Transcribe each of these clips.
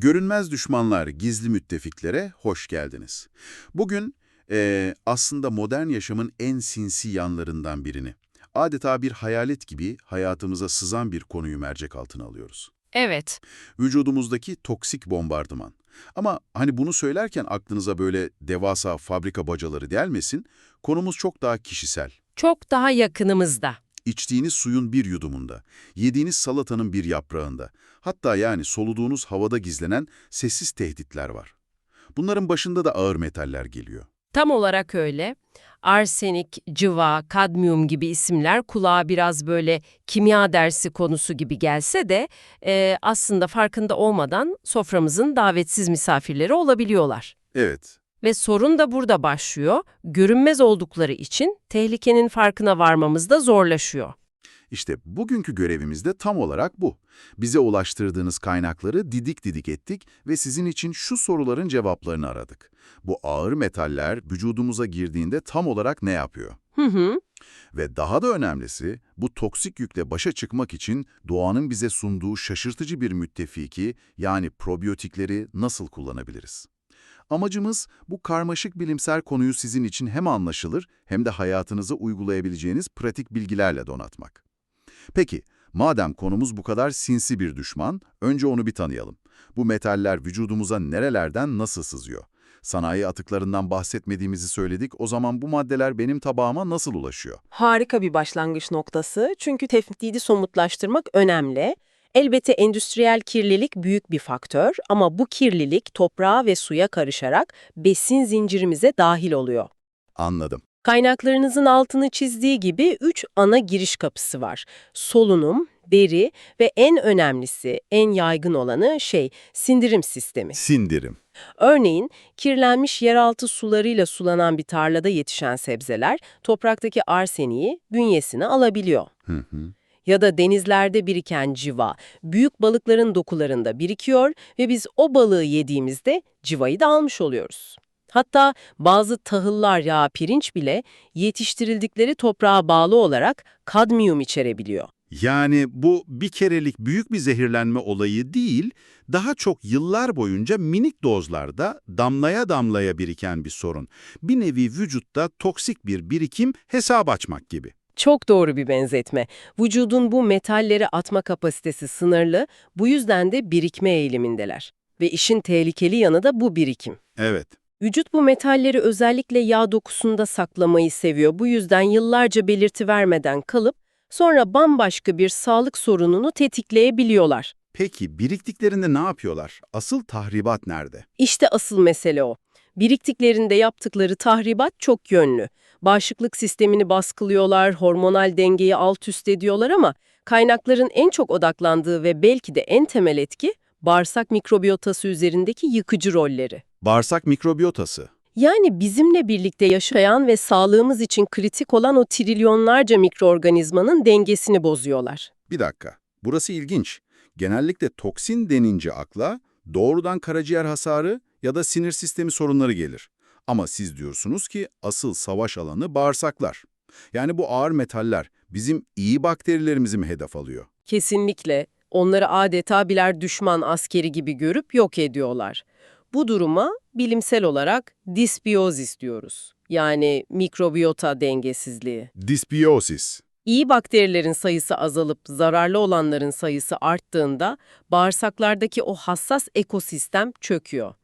Görünmez düşmanlar, gizli müttefiklere hoş geldiniz. Bugün eee, aslında modern yaşamın en sinsi yanlarından birini, adeta bir hayalet gibi hayatımıza sızan bir konuyu mercek altına alıyoruz. Evet, Vücudumuzdaki toksik bombardıman. Ama hani bunu söylerken aklınıza böyle devasa fabrika bacaları gelmesin, konumuz çok daha kişisel. çok daha yakınımızda. İçtiğiniz suyun bir yudumunda, yediğiniz salatanın bir yaprağında, hatta yani soluduğunuz havada gizlenen sessiz tehditler var. Bunların başında da ağır metaller geliyor. Tam olarak öyle. Arsenik, cıva, kadmiyum gibi isimler kulağa biraz böyle kimya dersi konusu gibi gelse de e, aslında farkında olmadan soframızın davetsiz misafirleri olabiliyorlar. Evet, Ve sorun da burada başlıyor. Görünmez oldukları için tehlikenin farkına varmamız da zorlaşıyor. işte bugünkü görevimiz de tam olarak bu. Bize ulaştırdığınız kaynakları didik didik ettik ve sizin için şu soruların cevaplarını aradık. Bu ağır metaller vücudumuza girdiğinde tam olarak ne yapıyor? Hı hı. Ve daha da önemlisi, bu toksik yükle başa çıkmak için doğanın bize sunduğu şaşırtıcı bir müttefiki, yani probiyotikleri nasıl kullanabiliriz? Amacımız bu karmaşık bilimsel konuyu sizin için hem anlaşılır hem de hayatınıza uygulayabileceğiniz pratik bilgilerle donatmak. Peki, madem konumuz bu kadar sinsi bir düşman, önce onu bir tanıyalım. Bu metaller vücudumuza nerelerden nasıl sızıyor? Sanayi atıklarından bahsetmediğimizi söyledik, o zaman bu maddeler benim tabağıma nasıl ulaşıyor? Harika bir başlangıç noktası çünkü tehdidi somutlaştırmak önemli. Elbette endüstriyel kirlilik büyük bir faktör ama bu kirlilik toprağa ve suya karışarak besin zincirimize dahil oluyor. Anladım. Kaynaklarınızın altını çizdiği gibi üç ana giriş kapısı var. Solunum, deri ve en önemlisi, en yaygın olanı şey, sindirim sistemi. Sindirim. Örneğin kirlenmiş yeraltı sularıyla sulanan bir tarlada yetişen sebzeler topraktaki arseniyi bünyesine alabiliyor. Hı hı. Ya da denizlerde biriken civa büyük balıkların dokularında birikiyor ve biz o balığı yediğimizde civayı da almış oluyoruz. Hatta bazı tahıllar ya pirinç bile yetiştirildikleri toprağa bağlı olarak kadmiyum içerebiliyor. Yani bu bir kerelik büyük bir zehirlenme olayı değil, daha çok yıllar boyunca minik dozlarda damlaya damlaya biriken bir sorun. Bir nevi vücutta toksik bir birikim hesap açmak gibi. Çok doğru bir benzetme. Vücudun bu metalleri atma kapasitesi sınırlı, bu yüzden de birikme eğilimindeler. Ve işin tehlikeli yanı da bu birikim. Evet. Vücut bu metalleri özellikle yağ dokusunda saklamayı seviyor. Bu yüzden yıllarca belirti vermeden kalıp sonra bambaşka bir sağlık sorununu tetikleyebiliyorlar. Peki biriktiklerinde ne yapıyorlar? Asıl tahribat nerede? İşte asıl mesele o. Biriktiklerinde yaptıkları tahribat çok yönlü. Bağışıklık sistemini baskılıyorlar, hormonal dengeyi alt üst ediyorlar ama kaynakların en çok odaklandığı ve belki de en temel etki bağırsak mikrobiyotası üzerindeki yıkıcı rolleri. Bağırsak mikrobiyotası. Yani bizimle birlikte yaşayan ve sağlığımız için kritik olan o trilyonlarca mikroorganizmanın dengesini bozuyorlar. Bir dakika. Burası ilginç. Genellikle toksin denince akla doğrudan karaciğer hasarı ya da sinir sistemi sorunları gelir. Ama siz diyorsunuz ki asıl savaş alanı bağırsaklar. Yani bu ağır metaller bizim iyi bakterilerimizi mi hedef alıyor? Kesinlikle onları adeta birer düşman askeri gibi görüp yok ediyorlar. Bu duruma bilimsel olarak disbiyozis diyoruz. Yani mikrobiyota dengesizliği. Dysbiosis. İyi bakterilerin sayısı azalıp zararlı olanların sayısı arttığında bağırsaklardaki o hassas ekosistem çöküyor.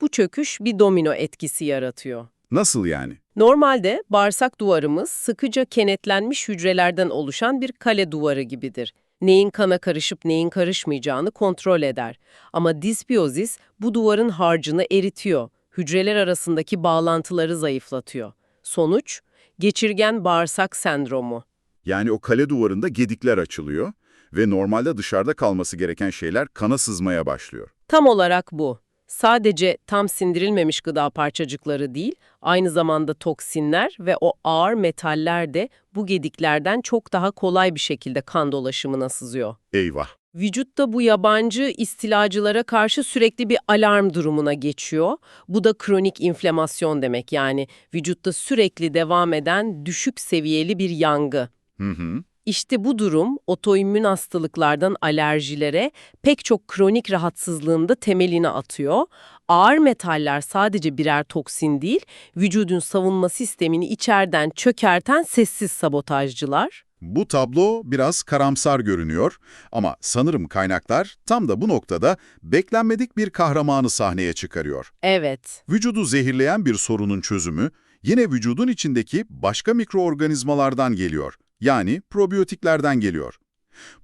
Bu çöküş bir domino etkisi yaratıyor. Nasıl yani? Normalde bağırsak duvarımız sıkıca kenetlenmiş hücrelerden oluşan bir kale duvarı gibidir. Neyin kana karışıp neyin karışmayacağını kontrol eder. Ama disbiyozis bu duvarın harcını eritiyor. Hücreler arasındaki bağlantıları zayıflatıyor. Sonuç, geçirgen bağırsak sendromu. Yani o kale duvarında gedikler açılıyor ve normalde dışarıda kalması gereken şeyler kana sızmaya başlıyor. Tam olarak bu. Sadece tam sindirilmemiş gıda parçacıkları değil, aynı zamanda toksinler ve o ağır metaller de bu gediklerden çok daha kolay bir şekilde kan dolaşımına sızıyor. Eyvah. Vücutta bu yabancı istilacılara karşı sürekli bir alarm durumuna geçiyor. Bu da kronik inflamasyon demek yani vücutta sürekli devam eden düşük seviyeli bir yangı. Hı hı. İşte bu durum otoimmün hastalıklardan alerjilere pek çok kronik rahatsızlığın da temelini atıyor. Ağır metaller sadece birer toksin değil, vücudun savunma sistemini içeriden çökerten sessiz sabotajcılar. Bu tablo biraz karamsar görünüyor ama sanırım kaynaklar tam da bu noktada beklenmedik bir kahramanı sahneye çıkarıyor. Evet. Vücudu zehirleyen bir sorunun çözümü yine vücudun içindeki başka mikroorganizmalardan geliyor. Yani probiyotiklerden geliyor.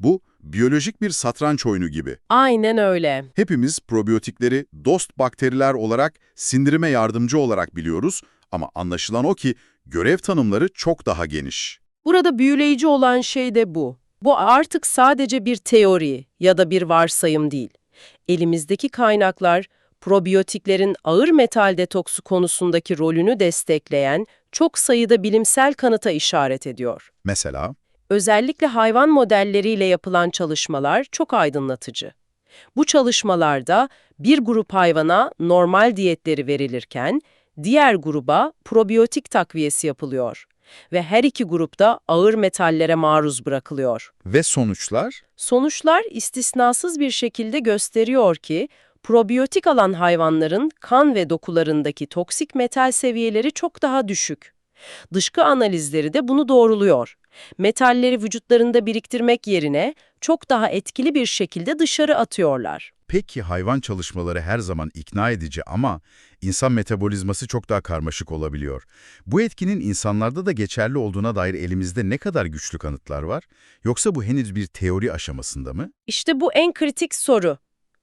Bu biyolojik bir satranç oyunu gibi. Aynen öyle. Hepimiz probiyotikleri dost bakteriler olarak sindirime yardımcı olarak biliyoruz ama anlaşılan o ki görev tanımları çok daha geniş. Burada büyüleyici olan şey de bu. Bu artık sadece bir teori ya da bir varsayım değil. Elimizdeki kaynaklar, probiyotiklerin ağır metal detoksu konusundaki rolünü destekleyen çok sayıda bilimsel kanıta işaret ediyor. Mesela Özellikle hayvan modelleriyle yapılan çalışmalar çok aydınlatıcı. Bu çalışmalarda bir grup hayvana normal diyetleri verilirken, diğer gruba probiyotik takviyesi yapılıyor ve her iki grupta ağır metallere maruz bırakılıyor. ve sonuçlar? Sonuçlar istisnasız bir şekilde gösteriyor ki, probiyotik alan hayvanların kan ve dokularındaki toksik metal seviyeleri çok daha düşük. Dışkı analizleri de bunu doğruluyor. Metalleri vücutlarında biriktirmek yerine çok daha etkili bir şekilde dışarı atıyorlar. Peki hayvan çalışmaları her zaman ikna edici ama insan metabolizması çok daha karmaşık olabiliyor. Bu etkinin insanlarda da geçerli olduğuna dair elimizde ne kadar güçlü kanıtlar var? Yoksa bu henüz bir teori aşamasında mı? İşte bu en kritik soru.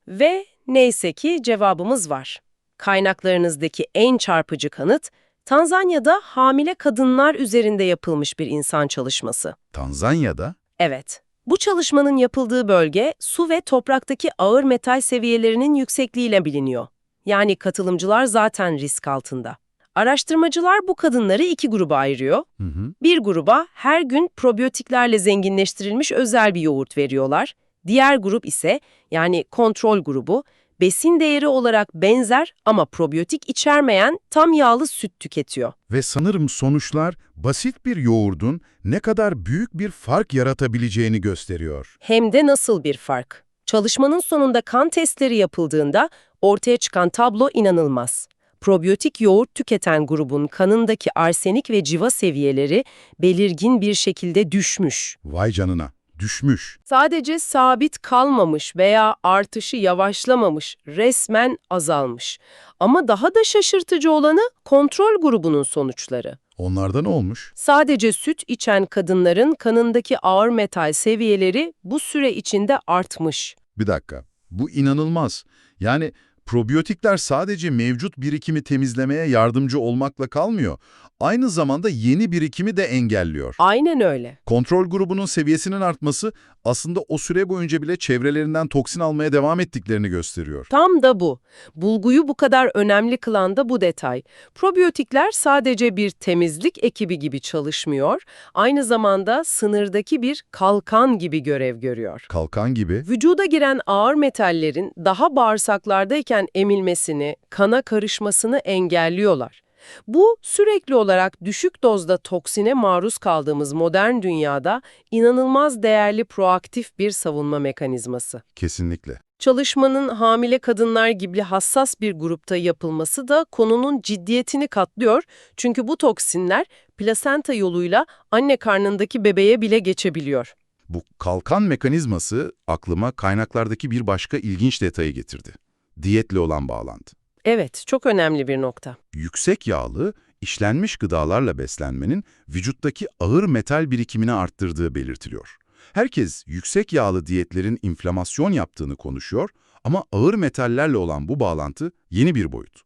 Ve neyse ki cevabımız var. Kaynaklarınızdaki en çarpıcı kanıt, Tanzanya'da hamile kadınlar üzerinde yapılmış bir insan çalışması. Tanzanya'da Evet, bu çalışmanın yapıldığı bölge su ve topraktaki ağır metal seviyelerinin yüksekliğiyle biliniyor. Yani katılımcılar zaten risk altında. Araştırmacılar bu kadınları iki gruba ayırıyor. hı hı, Bir gruba her gün probiyotiklerle zenginleştirilmiş özel bir yoğurt veriyorlar. Diğer grup ise yani kontrol grubu besin değeri olarak benzer ama probiyotik içermeyen tam yağlı süt tüketiyor. ve sanırım sonuçlar basit bir yoğurdun ne kadar büyük bir fark yaratabileceğini gösteriyor. Hem de nasıl bir fark. Çalışmanın sonunda kan testleri yapıldığında ortaya çıkan tablo inanılmaz. Probiyotik yoğurt tüketen grubun kanındaki arsenik ve civa seviyeleri belirgin bir şekilde düşmüş. Vay canına, düşmüş. Sadece sabit kalmamış veya artışı yavaşlamamış, resmen azalmış. Ama daha da şaşırtıcı olanı kontrol grubunun sonuçları. Onlarda ne olmuş? Sadece süt içen kadınların kanındaki ağır metal seviyeleri bu süre içinde artmış. Bir dakika, bu inanılmaz. Yani probiyotikler sadece mevcut birikimi temizlemeye yardımcı olmakla kalmıyor. Aynı zamanda yeni birikimi de engelliyor. Aynen öyle. Kontrol grubunun seviyesinin artması aslında o süre boyunca bile çevrelerinden toksin almaya devam ettiklerini gösteriyor. Tam da bu. Bulguyu bu kadar önemli kılan da bu detay. Probiyotikler sadece bir temizlik ekibi gibi çalışmıyor, aynı zamanda sınırdaki bir kalkan gibi görev görüyor. Kalkan gibi Vücuda giren ağır metallerin daha bağırsaklardayken emilmesini, kana karışmasını engelliyorlar. Bu sürekli olarak düşük dozda toksine maruz kaldığımız modern dünyada inanılmaz değerli proaktif bir savunma mekanizması. kesinlikle. Çalışmanın hamile kadınlar gibi hassas bir grupta yapılması da konunun ciddiyetini katlıyor çünkü bu toksinler plasenta yoluyla anne karnındaki bebeğe bile geçebiliyor. Bu kalkan mekanizması aklıma kaynaklardaki bir başka ilginç detayı getirdi. Diyetle olan bağlantı. Evet, çok önemli bir nokta. Yüksek yağlı, işlenmiş gıdalarla beslenmenin vücuttaki ağır metal birikimini arttırdığı belirtiliyor. Herkes yüksek yağlı diyetlerin inflamasyon yaptığını konuşuyor ama ağır metallerle olan bu bağlantı yeni bir boyut.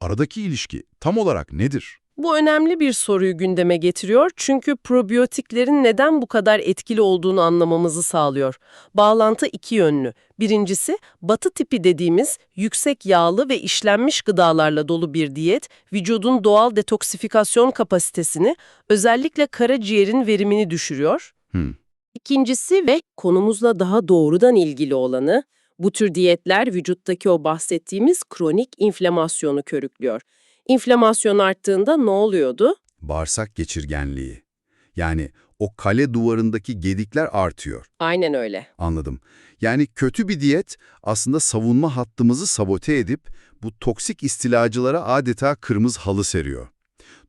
Aradaki ilişki tam olarak nedir? Bu önemli bir soruyu gündeme getiriyor çünkü probiyotiklerin neden bu kadar etkili olduğunu anlamamızı sağlıyor. Bağlantı iki yönlü. Birincisi, batı tipi dediğimiz yüksek yağlı ve işlenmiş gıdalarla dolu bir diyet, vücudun doğal detoksifikasyon kapasitesini, özellikle karaciğerin verimini düşürüyor. Hmm. İkincisi ve konumuzla daha doğrudan ilgili olanı, bu tür diyetler vücuttaki o bahsettiğimiz kronik inflamasyonu körüklüyor. İnflamasyon arttığında ne oluyordu? Bağırsak geçirgenliği. Yani o kale duvarındaki gedikler artıyor. Aynen öyle. Anladım. Yani kötü bir diyet aslında savunma hattımızı sabote edip bu toksik istilacılara adeta kırmızı halı seriyor.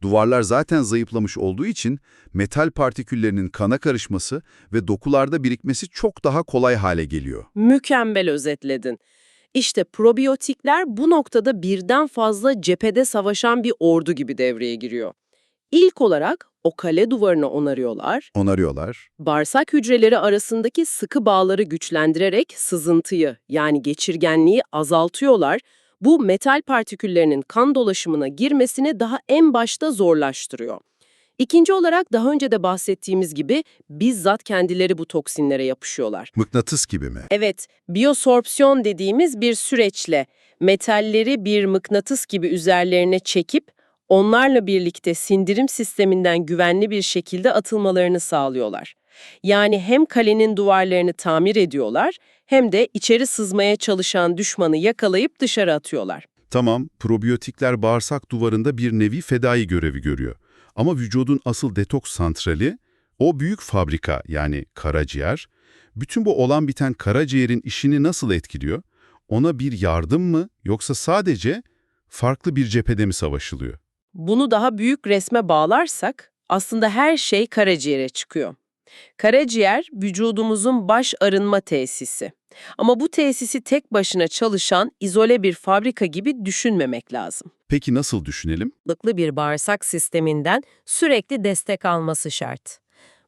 Duvarlar zaten zayıflamış olduğu için metal partiküllerinin kana karışması ve dokularda birikmesi çok daha kolay hale geliyor. Mükemmel özetledin. İşte probiyotikler bu noktada birden fazla cephede savaşan bir ordu gibi devreye giriyor. İlk olarak o kale duvarını onarıyorlar, Onarıyorlar. bağırsak hücreleri arasındaki sıkı bağları güçlendirerek sızıntıyı yani geçirgenliği azaltıyorlar. Bu metal partiküllerinin kan dolaşımına girmesini daha en başta zorlaştırıyor. İkinci olarak daha önce de bahsettiğimiz gibi bizzat kendileri bu toksinlere yapışıyorlar. Mıknatıs gibi mi? Evet, biyosorpsiyon dediğimiz bir süreçle metalleri bir mıknatıs gibi üzerlerine çekip onlarla birlikte sindirim sisteminden güvenli bir şekilde atılmalarını sağlıyorlar. Yani hem kalenin duvarlarını tamir ediyorlar hem de içeri sızmaya çalışan düşmanı yakalayıp dışarı atıyorlar. Tamam, probiyotikler bağırsak duvarında bir nevi fedai görevi görüyor. Ama vücudun asıl detoks santrali, o büyük fabrika yani karaciğer, bütün bu olan biten karaciğerin işini nasıl etkiliyor? Ona bir yardım mı yoksa sadece farklı bir cephede mi savaşılıyor? Bunu daha büyük resme bağlarsak aslında her şey karaciğere çıkıyor. Karaciğer vücudumuzun baş arınma tesisi. Ama bu tesisi tek başına çalışan izole bir fabrika gibi düşünmemek lazım. Peki nasıl düşünelim? sağlıklı bir bağırsak sisteminden sürekli destek alması şart.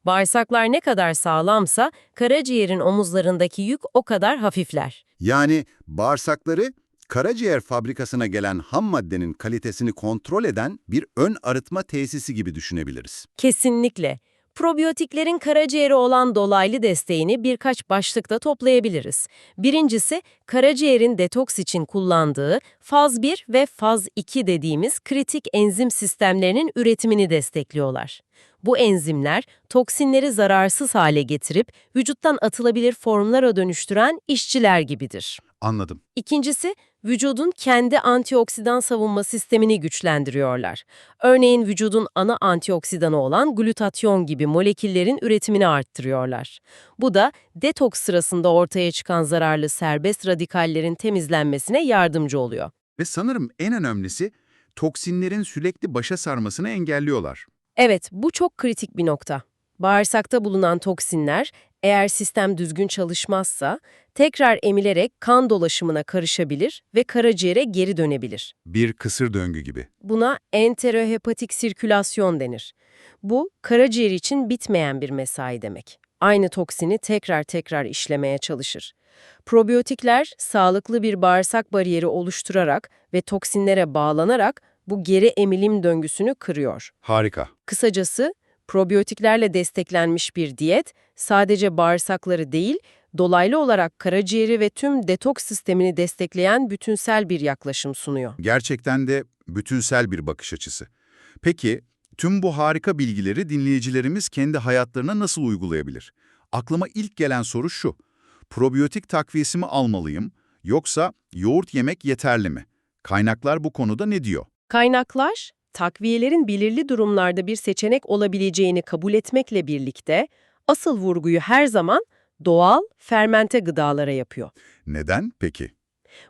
Bağırsaklar ne kadar sağlamsa karaciğerin omuzlarındaki yük o kadar hafifler. Yani bağırsakları karaciğer fabrikasına gelen ham maddenin kalitesini kontrol eden bir ön arıtma tesisi gibi düşünebiliriz. Kesinlikle. Probiyotiklerin karaciğere olan dolaylı desteğini birkaç başlıkta toplayabiliriz. Birincisi, karaciğerin detoks için kullandığı faz 1 ve faz 2 dediğimiz kritik enzim sistemlerinin üretimini destekliyorlar. Bu enzimler toksinleri zararsız hale getirip vücuttan atılabilir formlara dönüştüren işçiler gibidir. Anladım. İkincisi, vücudun kendi antioksidan savunma sistemini güçlendiriyorlar. Örneğin vücudun ana antioksidanı olan glutatyon gibi moleküllerin üretimini arttırıyorlar. Bu da detoks sırasında ortaya çıkan zararlı serbest radikallerin temizlenmesine yardımcı oluyor. Ve sanırım en önemlisi toksinlerin sürekli başa sarmasını engelliyorlar. Evet, bu çok kritik bir nokta. Bağırsakta bulunan toksinler, eğer sistem düzgün çalışmazsa, tekrar emilerek kan dolaşımına karışabilir ve karaciğere geri dönebilir. Bir kısır döngü gibi. Buna enterohepatik sirkülasyon denir. Bu, karaciğer için bitmeyen bir mesai demek. Aynı toksini tekrar tekrar işlemeye çalışır. Probiyotikler, sağlıklı bir bağırsak bariyeri oluşturarak ve toksinlere bağlanarak bu geri emilim döngüsünü kırıyor. Harika. Kısacası, probiyotiklerle desteklenmiş bir diyet, sadece bağırsakları değil, dolaylı olarak karaciğeri ve tüm detoks sistemini destekleyen bütünsel bir yaklaşım sunuyor. Gerçekten de bütünsel bir bakış açısı. Peki, tüm bu harika bilgileri dinleyicilerimiz kendi hayatlarına nasıl uygulayabilir? Aklıma ilk gelen soru şu. Probiyotik takviyesi mi almalıyım yoksa yoğurt yemek yeterli mi? Kaynaklar bu konuda ne diyor? Kaynaklar, takviyelerin belirli durumlarda bir seçenek olabileceğini kabul etmekle birlikte asıl vurguyu her zaman doğal, fermente gıdalara yapıyor. Neden peki?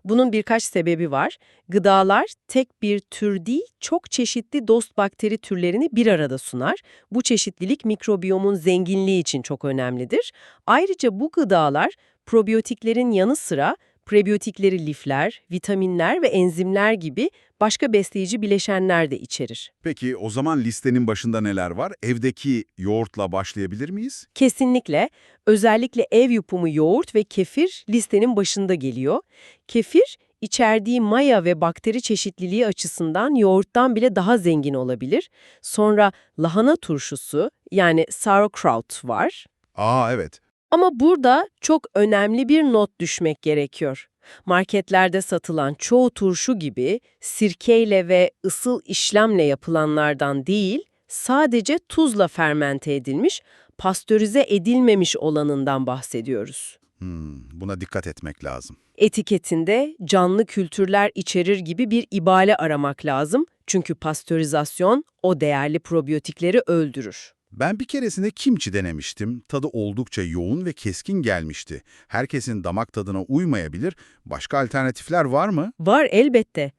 Bunun birkaç sebebi var. Gıdalar tek bir tür değil, çok çeşitli dost bakteri türlerini bir arada sunar. Bu çeşitlilik mikrobiyomun zenginliği için çok önemlidir. Ayrıca bu gıdalar probiyotiklerin yanı sıra prebiyotikleri lifler, vitaminler ve enzimler gibi başka besleyici bileşenler de içerir. Peki o zaman listenin başında neler var? Evdeki yoğurtla başlayabilir miyiz? Kesinlikle. Özellikle ev yapımı yoğurt ve kefir listenin başında geliyor. Kefir, içerdiği maya ve bakteri çeşitliliği açısından yoğurttan bile daha zengin olabilir. Sonra lahana turşusu yani sauerkraut var. Aa evet. Ama burada çok önemli bir not düşmek gerekiyor. Marketlerde satılan çoğu turşu gibi sirkeyle ve ısıl işlemle yapılanlardan değil, sadece tuzla fermente edilmiş, pastörize edilmemiş olanından bahsediyoruz. Hmm, buna dikkat etmek lazım. Etiketinde canlı kültürler içerir gibi bir ibare aramak lazım çünkü pastörizasyon o değerli probiyotikleri öldürür. Ben bir keresinde kimçi denemiştim. Tadı oldukça yoğun ve keskin gelmişti. Herkesin damak tadına uymayabilir. Başka alternatifler var mı? Var elbette.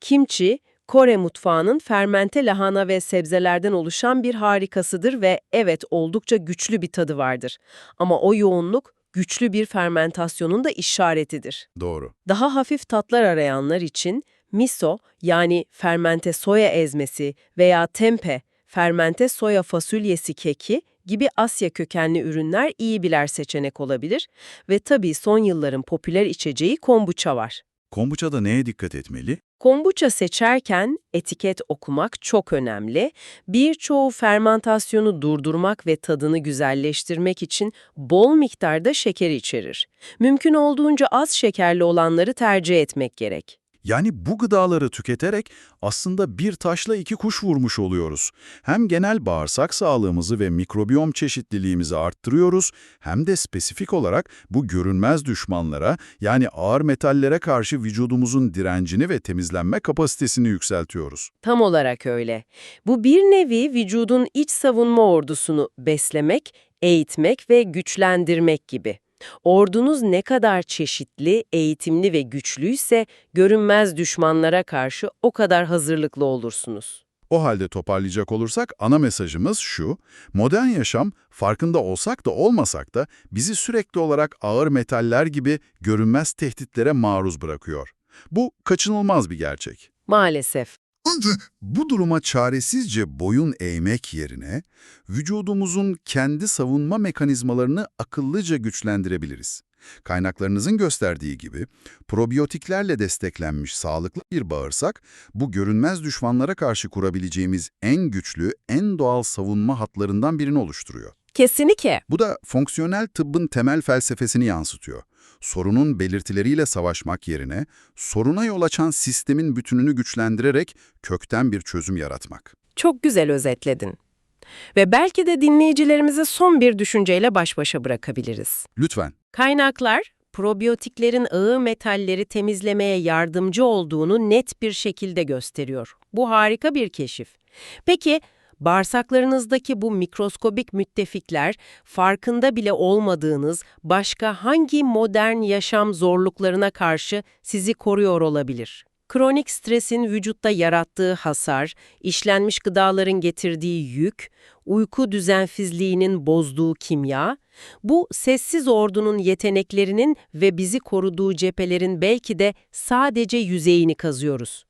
Kimchi, Kore mutfağının fermente lahana ve sebzelerden oluşan bir harikasıdır ve evet oldukça güçlü bir tadı vardır. Ama o yoğunluk güçlü bir fermentasyonun da işaretidir. Doğru. Daha hafif tatlar arayanlar için miso yani fermente soya ezmesi veya tempe fermente soya fasulyesi keki gibi Asya kökenli ürünler iyi birer seçenek olabilir ve tabii son yılların popüler içeceği kombuça var. Kombuçada neye dikkat etmeli? Kombuça seçerken etiket okumak çok önemli. Birçoğu fermentasyonu durdurmak ve tadını güzelleştirmek için bol miktarda şeker içerir. Mümkün olduğunca az şekerli olanları tercih etmek gerek. Yani bu gıdaları tüketerek aslında bir taşla iki kuş vurmuş oluyoruz. Hem genel bağırsak sağlığımızı ve mikrobiyom çeşitliliğimizi arttırıyoruz, hem de spesifik olarak bu görünmez düşmanlara yani ağır metallere karşı vücudumuzun direncini ve temizlenme kapasitesini yükseltiyoruz. Tam olarak öyle. Bu bir nevi vücudun iç savunma ordusunu beslemek, eğitmek ve güçlendirmek gibi. Ordunuz ne kadar çeşitli, eğitimli ve güçlüyse görünmez düşmanlara karşı o kadar hazırlıklı olursunuz. O halde toparlayacak olursak ana mesajımız şu, modern yaşam farkında olsak da olmasak da bizi sürekli olarak ağır metaller gibi görünmez tehditlere maruz bırakıyor. Bu kaçınılmaz bir gerçek. Maalesef. Bu duruma çaresizce boyun eğmek yerine vücudumuzun kendi savunma mekanizmalarını akıllıca güçlendirebiliriz. Kaynaklarınızın gösterdiği gibi probiyotiklerle desteklenmiş sağlıklı bir bağırsak bu görünmez düşmanlara karşı kurabileceğimiz en güçlü, en doğal savunma hatlarından birini oluşturuyor. Kesinlikle. Bu da fonksiyonel tıbbın temel felsefesini yansıtıyor. Sorunun belirtileriyle savaşmak yerine soruna yol açan sistemin bütününü güçlendirerek kökten bir çözüm yaratmak. Çok güzel özetledin. Ve belki de dinleyicilerimizi son bir düşünceyle baş başa bırakabiliriz. Lütfen. Kaynaklar, probiyotiklerin ağır metalleri temizlemeye yardımcı olduğunu net bir şekilde gösteriyor. Bu harika bir keşif. Peki, bağırsaklarınızdaki bu mikroskobik müttefikler farkında bile olmadığınız başka hangi modern yaşam zorluklarına karşı sizi koruyor olabilir? Kronik stresin vücutta yarattığı hasar, işlenmiş gıdaların getirdiği yük, uyku düzensizliğinin bozduğu kimya, bu sessiz ordunun yeteneklerinin ve bizi koruduğu cephelerin belki de sadece yüzeyini kazıyoruz.